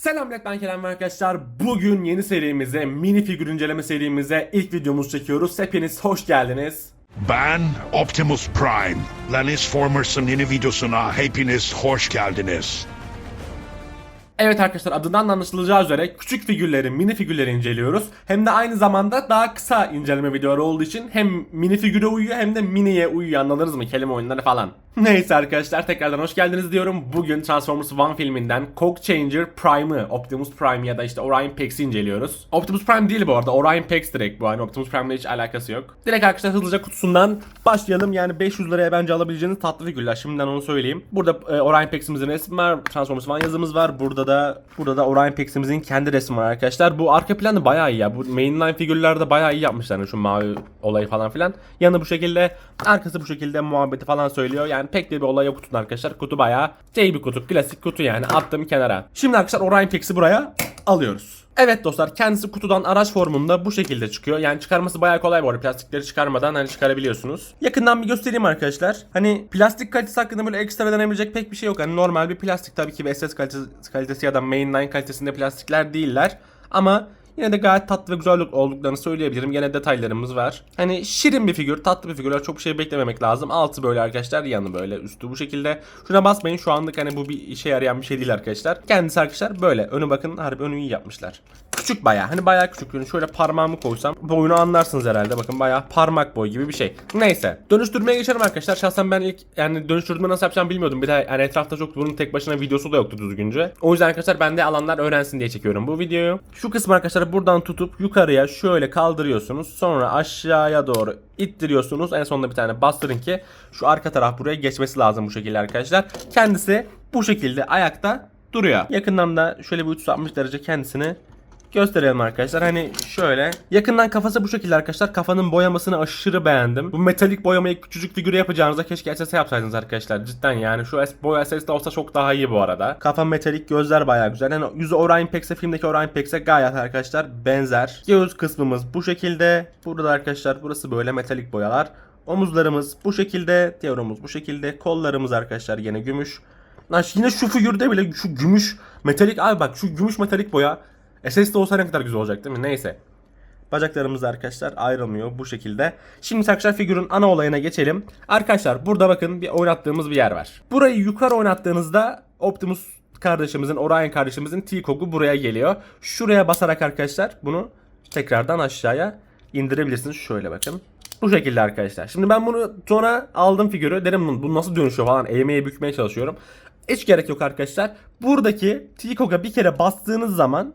Selam ben Kerem arkadaşlar. Bugün yeni serimize, mini figür inceleme serimize ilk videomuzu çekiyoruz. Hepiniz hoş geldiniz. Ben Optimus Prime. Lennis Formers'ın yeni videosuna hepiniz hoş geldiniz. Evet arkadaşlar adından da anlaşılacağı üzere küçük figürleri, mini figürleri inceliyoruz. Hem de aynı zamanda daha kısa inceleme videoları olduğu için hem mini figüre uyuyor hem de miniye uyuyor anladınız mı? Kelime oyunları falan. Neyse arkadaşlar tekrardan hoş geldiniz diyorum. Bugün Transformers One filminden Coke Changer Prime'ı, Optimus Prime ya da işte Orion Pax'i inceliyoruz. Optimus Prime değil bu arada, Orion Pax direkt bu. Hani Optimus Prime'le hiç alakası yok. Direkt arkadaşlar hızlıca kutusundan başlayalım. Yani 500 liraya bence alabileceğiniz tatlı figürler. Şimdiden onu söyleyeyim. Burada e, Orion Pax'imizin resmi var. Transformers One yazımız var. Burada da burada da Orion Pax'imizin kendi resmi var arkadaşlar. Bu arka planı bayağı iyi ya. Bu mainline figürlerde bayağı iyi yapmışlar. Yani şu mavi olayı falan filan. Yanı bu şekilde, arkası bu şekilde muhabbeti falan söylüyor. Yani pek de bir olay yok kutunun arkadaşlar. Kutu bayağı şey bir kutu. Klasik kutu yani. Attım kenara. Şimdi arkadaşlar Orion Pax'i buraya alıyoruz. Evet dostlar kendisi kutudan araç formunda bu şekilde çıkıyor. Yani çıkarması bayağı kolay bu arada. Plastikleri çıkarmadan hani çıkarabiliyorsunuz. Yakından bir göstereyim arkadaşlar. Hani plastik kalitesi hakkında böyle ekstra denebilecek pek bir şey yok. Hani normal bir plastik tabii ki bir SS kalitesi, kalitesi ya da mainline kalitesinde plastikler değiller. Ama Yine de gayet tatlı ve güzel olduklarını söyleyebilirim. Yine detaylarımız var. Hani şirin bir figür, tatlı bir figürler çok bir şey beklememek lazım. Altı böyle arkadaşlar, yanı böyle, üstü bu şekilde. Şuna basmayın şu anlık hani bu bir işe yarayan bir şey değil arkadaşlar. Kendisi arkadaşlar böyle. Önü bakın harbi önü iyi yapmışlar. Küçük bayağı hani bayağı küçük. Yani şöyle parmağımı koysam boyunu anlarsınız herhalde. Bakın bayağı parmak boy gibi bir şey. Neyse. Dönüştürmeye geçelim arkadaşlar. Şahsen ben ilk yani dönüştürme nasıl yapacağımı bilmiyordum. Bir de yani etrafta çok bunun tek başına videosu da yoktu düzgünce. O yüzden arkadaşlar ben de alanlar öğrensin diye çekiyorum bu videoyu. Şu kısmı arkadaşlar buradan tutup yukarıya şöyle kaldırıyorsunuz. Sonra aşağıya doğru ittiriyorsunuz. En sonunda bir tane bastırın ki şu arka taraf buraya geçmesi lazım bu şekilde arkadaşlar. Kendisi bu şekilde ayakta duruyor. Yakından da şöyle bir 360 derece kendisini gösterelim arkadaşlar. Hani şöyle. Yakından kafası bu şekilde arkadaşlar. Kafanın boyamasını aşırı beğendim. Bu metalik boyamayı küçücük figüre yapacağınızda keşke SS yapsaydınız arkadaşlar. Cidden yani şu boya SS de olsa çok daha iyi bu arada. Kafa metalik gözler bayağı güzel. Yani yüzü Orion Pax'e filmdeki Orion Pax'e gayet arkadaşlar benzer. Göğüs kısmımız bu şekilde. Burada arkadaşlar burası böyle metalik boyalar. Omuzlarımız bu şekilde. Teorumuz bu şekilde. Kollarımız arkadaşlar yine gümüş. Lan yine şu figürde bile şu gümüş metalik abi bak şu gümüş metalik boya SS'de olsa ne kadar güzel olacak değil mi? Neyse. Bacaklarımız da arkadaşlar ayrılmıyor bu şekilde. Şimdi arkadaşlar figürün ana olayına geçelim. Arkadaşlar burada bakın bir oynattığımız bir yer var. Burayı yukarı oynattığınızda Optimus kardeşimizin, Orion kardeşimizin T-Cog'u buraya geliyor. Şuraya basarak arkadaşlar bunu tekrardan aşağıya indirebilirsiniz. Şöyle bakın. Bu şekilde arkadaşlar. Şimdi ben bunu sonra aldım figürü. Dedim bu nasıl dönüşüyor falan. Eğmeye bükmeye çalışıyorum. Hiç gerek yok arkadaşlar. Buradaki T-Cog'a bir kere bastığınız zaman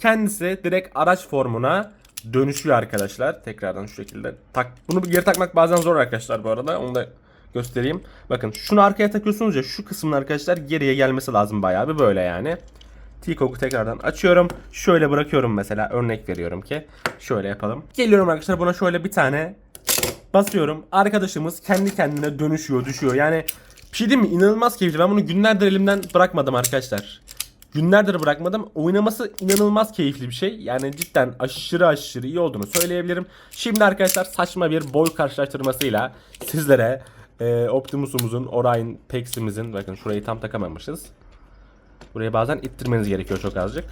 kendisi direkt araç formuna dönüşüyor arkadaşlar. Tekrardan şu şekilde tak. Bunu geri takmak bazen zor arkadaşlar bu arada. Onu da göstereyim. Bakın şunu arkaya takıyorsunuz ya şu kısmın arkadaşlar geriye gelmesi lazım bayağı bir böyle yani. T-Cog'u tekrardan açıyorum. Şöyle bırakıyorum mesela örnek veriyorum ki. Şöyle yapalım. Geliyorum arkadaşlar buna şöyle bir tane basıyorum. Arkadaşımız kendi kendine dönüşüyor, düşüyor. Yani bir şey değil mi? İnanılmaz keyifli. Ben bunu günlerdir elimden bırakmadım arkadaşlar. Günlerdir bırakmadım. Oynaması inanılmaz keyifli bir şey. Yani cidden aşırı aşırı iyi olduğunu söyleyebilirim. Şimdi arkadaşlar saçma bir boy karşılaştırmasıyla sizlere e, Optimus'umuzun, Orion Pax'imizin bakın şurayı tam takamamışız. Buraya bazen ittirmeniz gerekiyor çok azıcık.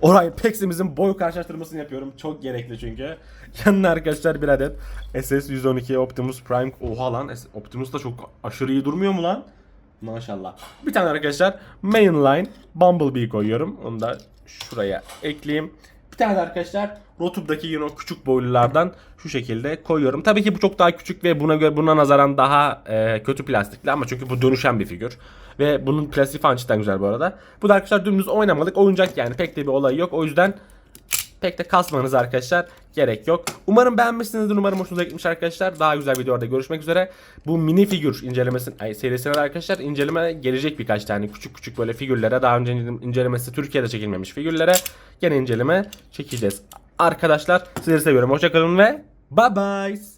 Orion Pax'imizin boy karşılaştırmasını yapıyorum. Çok gerekli çünkü. Yanına arkadaşlar bir adet SS-112 Optimus Prime. Oha lan Optimus da çok aşırı iyi durmuyor mu lan? Maşallah. Bir tane arkadaşlar mainline Bumblebee koyuyorum. Onu da şuraya ekleyeyim. Bir tane arkadaşlar Rotub'daki yine o küçük boylulardan şu şekilde koyuyorum. Tabii ki bu çok daha küçük ve buna göre buna nazaran daha e, kötü plastikli ama çünkü bu dönüşen bir figür. Ve bunun plastiği falan cidden güzel bu arada. Bu da arkadaşlar dümdüz oynamalık oyuncak yani pek de bir olayı yok. O yüzden pek de kasmanız arkadaşlar gerek yok. Umarım beğenmişsinizdir. Umarım hoşunuza gitmiş arkadaşlar. Daha güzel videolarda görüşmek üzere. Bu mini figür incelemesi ay, serisine de arkadaşlar inceleme gelecek birkaç tane küçük küçük böyle figürlere daha önce incelemesi Türkiye'de çekilmemiş figürlere gene inceleme çekeceğiz. Arkadaşlar sizleri seviyorum. Hoşçakalın ve bye bye.